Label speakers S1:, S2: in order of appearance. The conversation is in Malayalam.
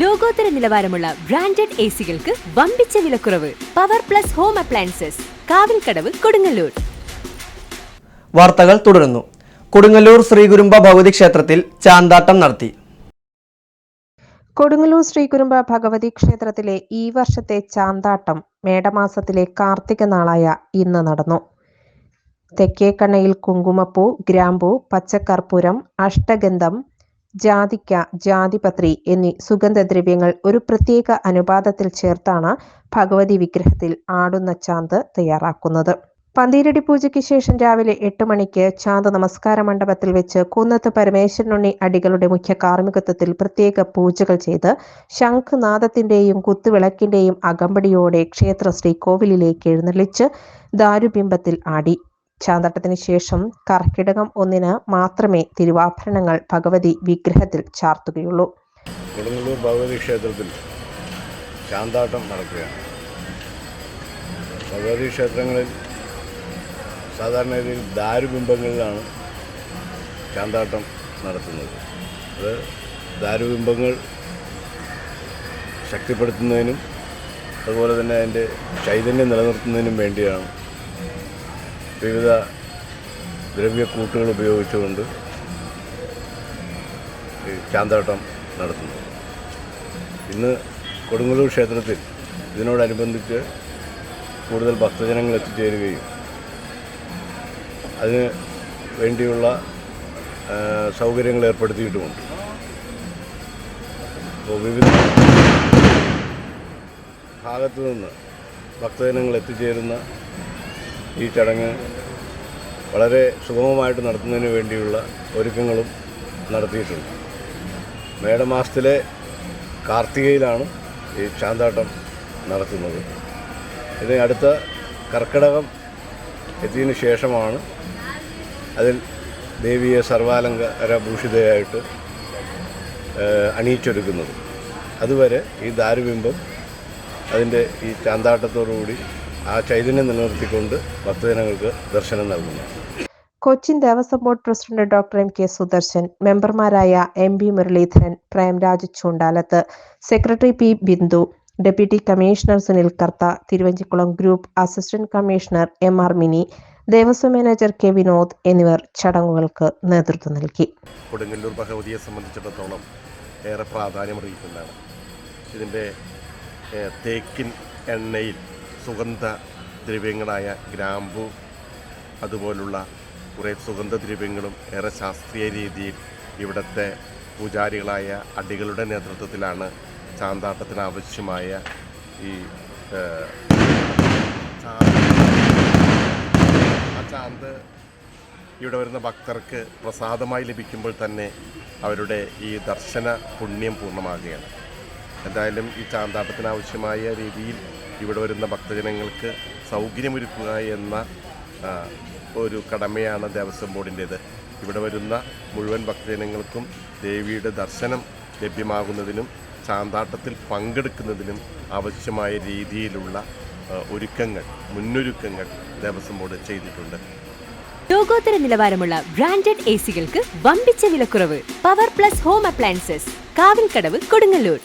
S1: ലോകോത്തര നിലവാരമുള്ള ബ്രാൻഡഡ് എ സികൾക്ക് വമ്പിച്ച വിലക്കുറവ്. Power plus home appliances. Kavilkadavu Kodungallur.
S2: വാർത്തകൾ തുടരുന്നു. കൊടുങ്ങല്ലൂർ ശ്രീകുരുമ്പ ഭഗവതി ക്ഷേത്രത്തിൽ ചാന്താട്ടം നടത്തി.
S3: കൊടുങ്ങല്ലൂർ ശ്രീകുരുമ്പ ഭഗവതി ക്ഷേത്രത്തിലെ ഈ വർഷത്തെ ചാന്താട്ടം മേടമാസത്തിലെ കാർത്തിക നാളായ ഇന്ന് നടന്നു. തെക്കേക്കണ്ണയിൽ കുങ്കുമപ്പൂ ഗ്രാമ്പൂ പച്ചക്കർപ്പൂരം അഷ്ടഗന്ധം ജാതിക്ക ജാതിപത്രി എന്നീ സുഗന്ധദ്രവ്യങ്ങൾ ഒരു പ്രത്യേക അനുപാതത്തിൽ ചേർത്താണ് ഭഗവതി വിഗ്രഹത്തിൽ ആടുന്ന ചാന്ത് തയ്യാറാക്കുന്നത്. പന്തീരടി പൂജയ്ക്ക് ശേഷം രാവിലെ എട്ട് മണിക്ക് ചാന്ത് നമസ്കാര മണ്ഡപത്തിൽ വെച്ച് കുന്നത്ത് പരമേശ്വരനുണ്ണി അടികളുടെ മുഖ്യ കാർമ്മികത്വത്തിൽ പ്രത്യേക പൂജകൾ ചെയ്ത് ശംഖുനാദത്തിന്റെയും കുത്തുവിളക്കിന്റെയും അകമ്പടിയോടെ ക്ഷേത്ര ശ്രീകോവിലിലേക്ക് എഴുന്നള്ളിച്ച് ദാരുബിംബത്തിൽ ആടി. ചാന്തട്ടത്തിന് ശേഷം കർക്കിടകം ഒന്നിന് മാത്രമേ തിരുവാഭരണങ്ങൾ ഭഗവതി വിഗ്രഹത്തിൽ ചാർത്തുകയുള്ളൂ.
S4: കൊടുങ്ങല്ലൂർ ഭഗവതി ക്ഷേത്രത്തിൽ ചാന്താട്ടം നടക്കുകയാണ്. ഭഗവതി ക്ഷേത്രങ്ങളിൽ സാധാരണ രീതിയിൽ ദാരുബിംബങ്ങളിലാണ് ചാന്താട്ടം നടത്തുന്നത്. അത് ദാരുബിംബങ്ങൾ ശക്തിപ്പെടുത്തുന്നതിനും അതുപോലെ തന്നെ അതിന്റെ ചൈതന്യം നിലനിർത്തുന്നതിനും വേണ്ടിയാണ് വിവിധ ദ്രവ്യക്കൂട്ടുകൾ ഉപയോഗിച്ചുകൊണ്ട് ഈ ചാന്താട്ടം നടത്തുന്നു. ഇന്ന് കൊടുങ്ങല്ലൂർ ക്ഷേത്രത്തിൽ ഇതിനോടനുബന്ധിച്ച് കൂടുതൽ ഭക്തജനങ്ങൾ എത്തിച്ചേരുകയും അതിന് വേണ്ടിയുള്ള സൗകര്യങ്ങൾ ഏർപ്പെടുത്തിയിട്ടുമുണ്ട്. അപ്പോൾ വിവിധ ഭാഗത്തു നിന്ന് ഭക്തജനങ്ങൾ എത്തിച്ചേരുന്ന ഈ ചടങ്ങ് വളരെ സുഗമമായിട്ട് നടത്തുന്നതിന് വേണ്ടിയുള്ള ഒരുക്കങ്ങളും നടത്തിയിട്ടുണ്ട്. മേടമാസത്തിലെ കാർത്തികയിലാണ് ഈ ചാന്താട്ടം നടത്തുന്നത്. ഇത് അടുത്ത കർക്കിടകം എത്തിയതിനു ശേഷമാണ് അതിൽ ദേവിയെ സർവാലങ്കരഭൂഷിതയായിട്ട് അണിയിച്ചൊരുക്കുന്നത്. അതുവരെ ഈ ദാരുബിംബം അതിന്റെ ഈ ചാന്താട്ടത്തോടുകൂടി ആ ചൈതന്യം നിലനിർത്തിക്കൊണ്ട് ഭക്തജനങ്ങൾക്ക് ദർശനം നൽകുന്നു.
S3: Cochin Devaswom board president doctor M K Sudarshan മെമ്പർമാരായ M B Muraleedharan Premraj Choondalath secretary P Bindu deputy commissioner Sunil Kartha Thiruvanchikulam group assistant commissioner M R Mini Devaswom manager K Vinod എന്നിവർ ചടങ്ങുകൾക്ക് നേതൃത്വം നൽകി.
S5: കൊടുങ്ങല്ലൂർ ഭഗവതിയെ സംബന്ധിച്ചിടത്തോളം ഏറെ പ്രാധാന്യമറിയിക്കുന്നതാണ് ഇതിന്റെ ഇതിന്റെ തേക്കിൻ എണ്ണയിൽ സുഗന്ധ ദ്രവ്യങ്ങളായ ഗ്രാമ്പു അതുപോലുള്ള കുറേ സുഗന്ധദ്രവ്യങ്ങളും ഏറെ ശാസ്ത്രീയ രീതിയിൽ ഇവിടുത്തെ പൂജാരികളായ അടികളുടെ നേതൃത്വത്തിലാണ് ചാന്താട്ടത്തിന് ആവശ്യമായ ഈ ആ ചാന്ത് ഇവിടെ വരുന്ന ഭക്തർക്ക് പ്രസാദമായി ലഭിക്കുമ്പോൾ തന്നെ അവരുടെ ഈ ദർശന പുണ്യം പൂർണമാകുകയാണ്. എന്തായാലും ഈ ചാന്താട്ടത്തിന് ആവശ്യമായ രീതിയിൽ ഇവിടെ വരുന്ന ഭക്തജനങ്ങൾക്ക് സൗകര്യമൊരുക്കുക എന്ന ഒരു കടമയാണ് ദേവസ്വം ബോർഡിന്റേത്. ഇവിടെ വരുന്ന മുഴുവൻ ഭക്തജനങ്ങൾക്കും ദേവിയുടെ ദർശനം ലഭ്യമാകുന്നതിനും ചാന്താട്ടത്തിൽ പങ്കെടുക്കുന്നതിനും ആവശ്യമായ രീതിയിലുള്ള ഒരുക്കങ്ങൾ മുന്നൊരുക്കങ്ങൾ ദേവസ്വം ബോർഡ് ചെയ്തിട്ടുണ്ട്.
S1: ലോകോത്തര നിലവാരമുള്ള ബ്രാൻഡഡ് എ സികൾക്ക് വമ്പിച്ച വിലക്കുറവ്. Power plus home appliances Kavilkadavu Kodungallur.